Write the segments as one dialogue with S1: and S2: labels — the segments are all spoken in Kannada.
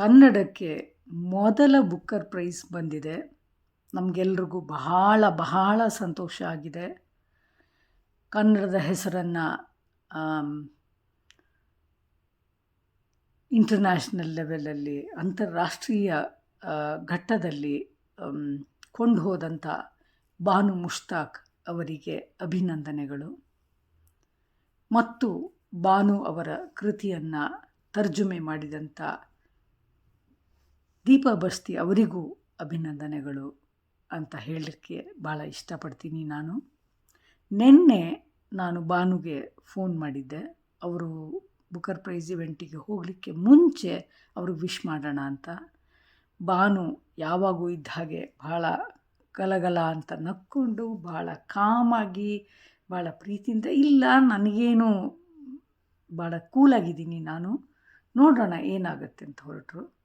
S1: ಕನ್ನಡಕ್ಕೆ ಮೊದಲ ಬುಕ್ಕರ್ ಪ್ರೈಸ್ ಬಂದಿದೆ. ನಮಗೆಲ್ರಿಗೂ ಬಹಳ ಬಹಳ ಸಂತೋಷ ಆಗಿದೆ. ಕನ್ನಡದ ಹೆಸರನ್ನು ಇಂಟರ್ನ್ಯಾಷನಲ್ ಲೆವೆಲಲ್ಲಿ ಅಂತಾರಾಷ್ಟ್ರೀಯ ಘಟ್ಟದಲ್ಲಿ ಕೊಂಡು ಹೋದಂಥ ಬಾನು ಮುಷ್ತಾಕ್ ಅವರಿಗೆ ಅಭಿನಂದನೆಗಳು. ಮತ್ತು ಬಾನು ಅವರ ಕೃತಿಯನ್ನು ತರ್ಜುಮೆ ಮಾಡಿದಂಥ ದೀಪಾ ಬಸ್ತಿ ಅವರಿಗೂ ಅಭಿನಂದನೆಗಳು ಅಂತ ಹೇಳಲಿಕ್ಕೆ ಭಾಳ ಇಷ್ಟಪಡ್ತೀನಿ ನಾನು. ನಿನ್ನೆ ನಾನು ಬಾನುಗೆ ಫೋನ್ ಮಾಡಿದ್ದೆ. ಅವರು ಬುಕರ್ ಪ್ರೈಸ್ ಇವೆಂಟಿಗೆ ಹೋಗಲಿಕ್ಕೆ ಮುಂಚೆ ಅವರು ವಿಶ್ ಮಾಡೋಣ ಅಂತ. ಬಾನು ಯಾವಾಗೂ ಇದ್ದ ಹಾಗೆ ಭಾಳ ಗಲಗಲ ಅಂತ ನಕ್ಕೊಂಡು ಭಾಳ ಕಾಮಾಗಿ ಭಾಳ ಪ್ರೀತಿಯಿಂದ ಇಲ್ಲ ನನಗೇನು ಭಾಳ ಕೂಲಾಗಿದ್ದೀನಿ ನಾನು. ನೋಡೋಣ ಏನಾಗುತ್ತೆ ಅಂತ ಹೊರಟರು.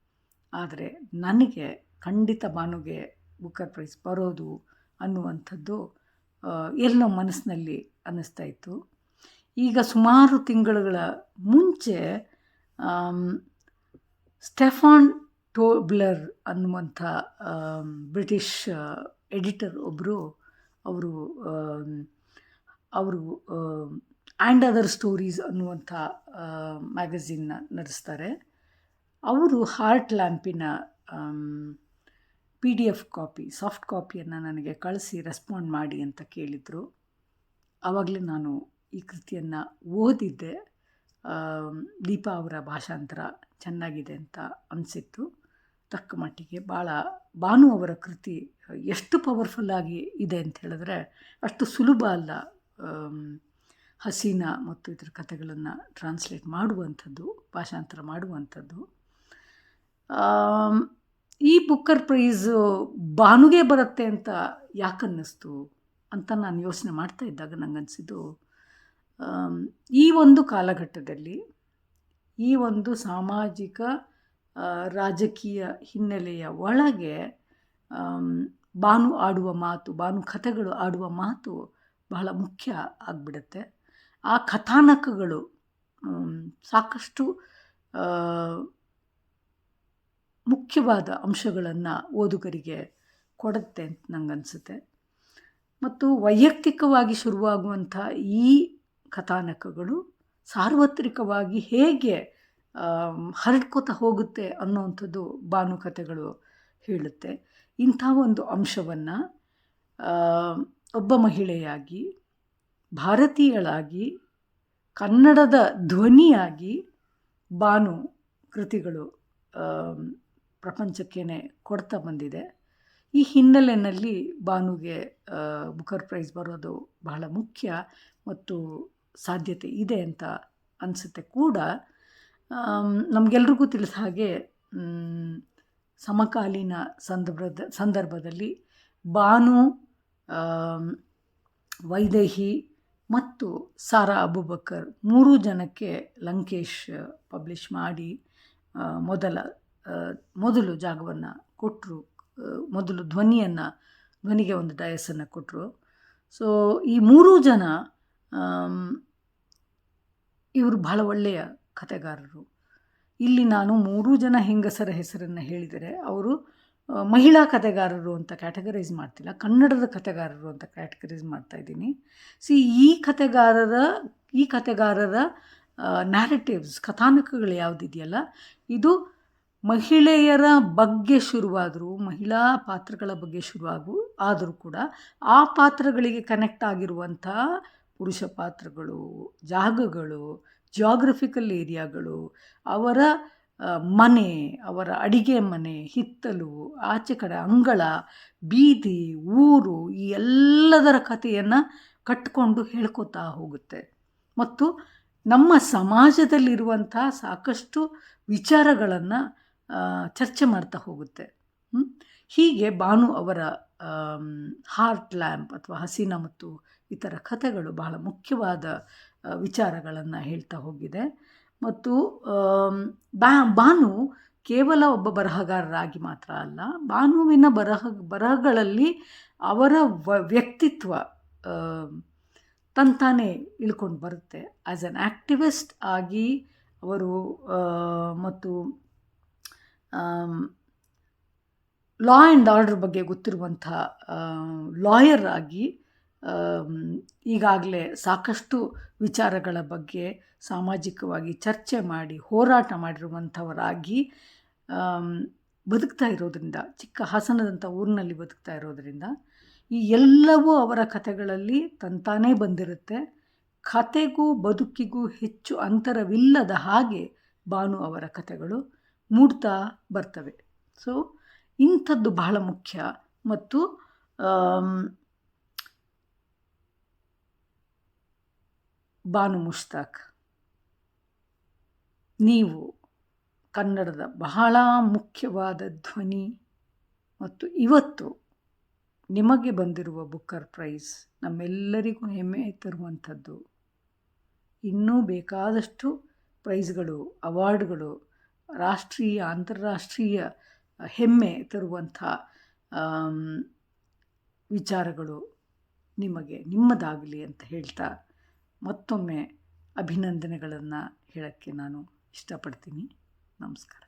S1: ಆದರೆ ನನಗೆ ಖಂಡಿತ ಬಾನುಗೆ ಬುಕ್ಕರ್ ಪ್ರೈಸ್ ಬರೋದು ಅನ್ನುವಂಥದ್ದು ಎಲ್ಲೋ ಮನಸ್ಸಿನಲ್ಲಿ ಅನ್ನಿಸ್ತಾ ಇತ್ತು. ಈಗ ಸುಮಾರು ತಿಂಗಳುಗಳ ಮುಂಚೆ ಸ್ಟೆಫಾನ್ ಟೋಬ್ಲರ್ ಅನ್ನುವಂಥ ಬ್ರಿಟಿಷ್ ಎಡಿಟರ್ ಒಬ್ಬರು ಅವರು ಅವರು ಆ್ಯಂಡ್ ಅದರ್ ಸ್ಟೋರೀಸ್ ಅನ್ನುವಂಥ ಮ್ಯಾಗಝಿನ್ನ ನಡೆಸ್ತಾರೆ. ಅವರು heart ಲ್ಯಾಂಪಿನ P D F copy, soft ಕಾಪಿಯನ್ನು ನನಗೆ ಕಳಿಸಿ ರೆಸ್ಪಾಂಡ್ ಮಾಡಿ ಅಂತ ಕೇಳಿದರು. ಆವಾಗಲೇ ನಾನು ಈ ಕೃತಿಯನ್ನು ಓದಿದ್ದೆ. ದೀಪಾ ಅವರ ಭಾಷಾಂತರ ಚೆನ್ನಾಗಿದೆ ಅಂತ ಅನಿಸಿತ್ತು. ತಕ್ಕ ಮಟ್ಟಿಗೆ ಭಾಳ ಭಾನು ಅವರ ಕೃತಿ ಎಷ್ಟು ಪವರ್ಫುಲ್ಲಾಗಿ ಇದೆ ಅಂತ ಹೇಳಿದ್ರೆ ಅಷ್ಟು ಸುಲಭ ಅಲ್ಲ. ಹಸೀನಾ ಮತ್ತು ಇದರ ಕಥೆಗಳನ್ನು ಟ್ರಾನ್ಸ್ಲೇಟ್ ಮಾಡುವಂಥದ್ದು, ಭಾಷಾಂತರ ಮಾಡುವಂಥದ್ದು. ಈ ಬುಕ್ಕರ್ ಪ್ರೈಝು ಬಾನುಗೆ ಬರುತ್ತೆ ಅಂತ ಯಾಕನ್ನಿಸ್ತು ಅಂತ ನಾನು ಯೋಚನೆ ಮಾಡ್ತಾ ಇದ್ದಾಗ ನನಗನ್ಸಿದ್ದು ಈ ಒಂದು ಕಾಲಘಟ್ಟದಲ್ಲಿ ಈ ಒಂದು ಸಾಮಾಜಿಕ ರಾಜಕೀಯ ಹಿನ್ನೆಲೆಯ ಒಳಗೆ ಬಾನು ಆಡುವ ಮಾತು ಬಾನು ಕಥೆಗಳು ಆಡುವ ಮಾತು ಬಹಳ ಮುಖ್ಯ ಆಗಿಬಿಡುತ್ತೆ. ಆ ಕಥಾನಕಗಳು ಸಾಕಷ್ಟು ಮುಖ್ಯವಾದ ಅಂಶಗಳನ್ನು ಓದುಗರಿಗೆ ಕೊಡುತ್ತೆ ಅಂತ ನನಗನ್ಸುತ್ತೆ ಮತ್ತು ವೈಯಕ್ತಿಕವಾಗಿ ಶುರುವಾಗುವಂಥ ಈ ಕಥಾನಕಗಳು ಸಾರ್ವತ್ರಿಕವಾಗಿ ಹೇಗೆ ಹರಡ್ಕೋತಾ ಹೋಗುತ್ತೆ ಅನ್ನೋವಂಥದ್ದು ಭಾನುಕಥೆಗಳು ಹೇಳುತ್ತೆ. ಇಂಥ ಒಂದು ಅಂಶವನ್ನು ಒಬ್ಬ ಮಹಿಳೆಯಾಗಿ, ಭಾರತೀಯಳಾಗಿ, ಕನ್ನಡದ ಧ್ವನಿಯಾಗಿ ಬಾನು ಕೃತಿಗಳು ಪ್ರಪಂಚಕ್ಕೇ ಕೊಡ್ತಾ ಬಂದಿದೆ. ಈ ಹಿನ್ನೆಲೆಯಲ್ಲಿ ಬಾನುಗೆ ಬುಕರ್ ಪ್ರೈಸ್ ಬರೋದು ಬಹಳ ಮುಖ್ಯ ಮತ್ತು ಸಾಧ್ಯತೆ ಇದೆ ಅಂತ ಅನಿಸುತ್ತೆ ಕೂಡ. ನಮಗೆಲ್ರಿಗೂ ತಿಳಿದ ಹಾಗೆ ಸಮಕಾಲೀನ ಸಂದರ್ಭದ, ಸಂದರ್ಭದಲ್ಲಿ ಬಾನು ವೈದೇಹಿ ಮತ್ತು ಸಾರಾ ಅಬುಬಕರ್ ಮೂರೂ ಜನಕ್ಕೆ ಲಂಕೇಶ್ ಪಬ್ಲಿಷ್ ಮಾಡಿ ಮೊದಲ ಮೊದಲು ಜಾಗವನ್ನು ಕೊಟ್ಟರು ಮೊದಲು ಧ್ವನಿಯನ್ನು, ಧ್ವನಿಗೆ ಒಂದು ಡಯಸನ್ನು ಕೊಟ್ಟರು ಸೊ ಈ ಮೂರೂ ಜನ ಇವರು ಬಹಳ ಒಳ್ಳೆಯ ಕಥೆಗಾರರು. ಇಲ್ಲಿ ನಾನು ಮೂರೂ ಜನ ಹೆಂಗಸರ ಹೆಸರನ್ನು ಹೇಳಿದರೆ, ಅವರು ಮಹಿಳಾ ಕಥೆಗಾರರು ಅಂತ ಕ್ಯಾಟಗರೈಸ್ ಮಾಡ್ತಿಲ್ಲ, ಕನ್ನಡದ ಕಥೆಗಾರರು ಅಂತ ಕ್ಯಾಟಗರೈಸ್ ಮಾಡ್ತಾ ಇದ್ದೀನಿ. ಸಿ ಈ ಕಥೆಗಾರರ ಈ ಕಥೆಗಾರರ ನ್ಯಾರೇಟಿವ್ಸ್ ಕಥಾನಕಗಳು ಯಾವುದಿದೆಯಲ್ಲ, ಇದು ಮಹಿಳೆಯರ ಬಗ್ಗೆ ಶುರುವಾದರೂ, ಮಹಿಳಾ ಪಾತ್ರಗಳ ಬಗ್ಗೆ ಶುರುವಾಗು, ಆದರೂ ಕೂಡ ಆ ಪಾತ್ರಗಳಿಗೆ ಕನೆಕ್ಟ್ ಆಗಿರುವಂಥ ಪುರುಷ ಪಾತ್ರಗಳು, ಜಾಗಗಳು ಜಿಯಾಗ್ರಫಿಕಲ್ ಏರಿಯಾಗಳು ಅವರ ಮನೆ, ಅವರ ಅಡಿಗೆ ಮನೆ, ಹಿತ್ತಲು, ಆಚೆ ಕಡೆ ಅಂಗಳ, ಬೀದಿ, ಊರು ಈ ಎಲ್ಲದರ ಕಥೆಯನ್ನು ಕಟ್ಕೊಂಡು ಹೇಳ್ಕೊತಾ ಹೋಗುತ್ತೆ. ಮತ್ತು ನಮ್ಮ ಸಮಾಜದಲ್ಲಿರುವಂಥ ಸಾಕಷ್ಟು ವಿಚಾರಗಳನ್ನು ಚರ್ಚೆ ಮಾಡ್ತಾ ಹೋಗುತ್ತೆ. ಹೀಗೆ ಬಾನು ಅವರ ಹಾರ್ಟ್ ಲ್ಯಾಂಪ್ ಅಥವಾ ಹಸೀನ ಮತ್ತು ಇತರ ಕಥೆಗಳು ಬಹಳ ಮುಖ್ಯವಾದ ವಿಚಾರಗಳನ್ನು ಹೇಳ್ತಾ ಹೋಗಿದೆ. ಮತ್ತು ಬಾ, ಬಾನು ಕೇವಲ ಒಬ್ಬ ಬರಹಗಾರರಾಗಿ ಮಾತ್ರ ಅಲ್ಲ, ಬಾನುವಿನ ಬರಹ, ಬರಹಗಳಲ್ಲಿ ಅವರ ವ, ವ್ಯಕ್ತಿತ್ವ ತಂತಾನೇ ಇಳ್ಕೊಂಡು ಬರುತ್ತೆ. ಆ್ಯಸ್ ಅನ್ ಆ್ಯಕ್ಟಿವಿಸ್ಟ್ ಆಗಿ ಅವರು ಮತ್ತು ಲಾ ಆ್ಯಂಡ್ ಆರ್ಡರ್ ಬಗ್ಗೆ ಗೊತ್ತಿರುವಂಥ ಲಾಯರ್ ಆಗಿ ಈಗಾಗಲೇ ಸಾಕಷ್ಟು ವಿಚಾರಗಳ ಬಗ್ಗೆ ಸಾಮಾಜಿಕವಾಗಿ ಚರ್ಚೆ ಮಾಡಿ, ಹೋರಾಟ ಮಾಡಿರುವಂಥವರಾಗಿ ಬದುಕ್ತಾ ಇರೋದರಿಂದ, ಚಿಕ್ಕ ಹಾಸನದಂಥ ಊರಿನಲ್ಲಿ ಬದುಕ್ತಾ ಇರೋದರಿಂದ, ಈ ಎಲ್ಲವೂ ಅವರ ಕಥೆಗಳಲ್ಲಿ ತಂತಾನೇ ಬಂದಿರುತ್ತೆ. ಕತೆಗೂ ಬದುಕಿಗೂ ಹೆಚ್ಚು ಅಂತರವಿಲ್ಲದ ಹಾಗೆ ಭಾನು ಅವರ ಕಥೆಗಳು. ಮೂಡ್ತಾ ಬರ್ತವೆ. ಸೊ ಇಂಥದ್ದು ಬಹಳ ಮುಖ್ಯ. ಮತ್ತು ಬಾನು ಮುಷ್ತಾಕ್. ನೀವು ಕನ್ನಡದ ಬಹಳ ಮುಖ್ಯವಾದ ಧ್ವನಿ ಮತ್ತು ಇವತ್ತು ನಿಮಗೆ ಬಂದಿರುವ ಬುಕ್ಕರ್ ಪ್ರೈಸ್ ನಮ್ಮೆಲ್ಲರಿಗೂ ಹೆಮ್ಮೆ ತರುವಂಥದ್ದು. ಇನ್ನೂ ಬೇಕಾದಷ್ಟು ಪ್ರೈಸ್ಗಳು, ಅವಾರ್ಡ್ಗಳು ರಾಷ್ಟ್ರೀಯ, ಅಂತಾರಾಷ್ಟ್ರೀಯ ಹೆಮ್ಮೆ ತರುವಂಥ ವಿಚಾರಗಳು ನಿಮಗೆ ನಿಮ್ಮದಾಗಲಿ ಅಂತ ಹೇಳ್ತಾ ಮತ್ತೊಮ್ಮೆ ಅಭಿನಂದನೆಗಳನ್ನು ಹೇಳೋಕ್ಕೆ ನಾನು ಇಷ್ಟಪಡ್ತೀನಿ. ನಮಸ್ಕಾರ.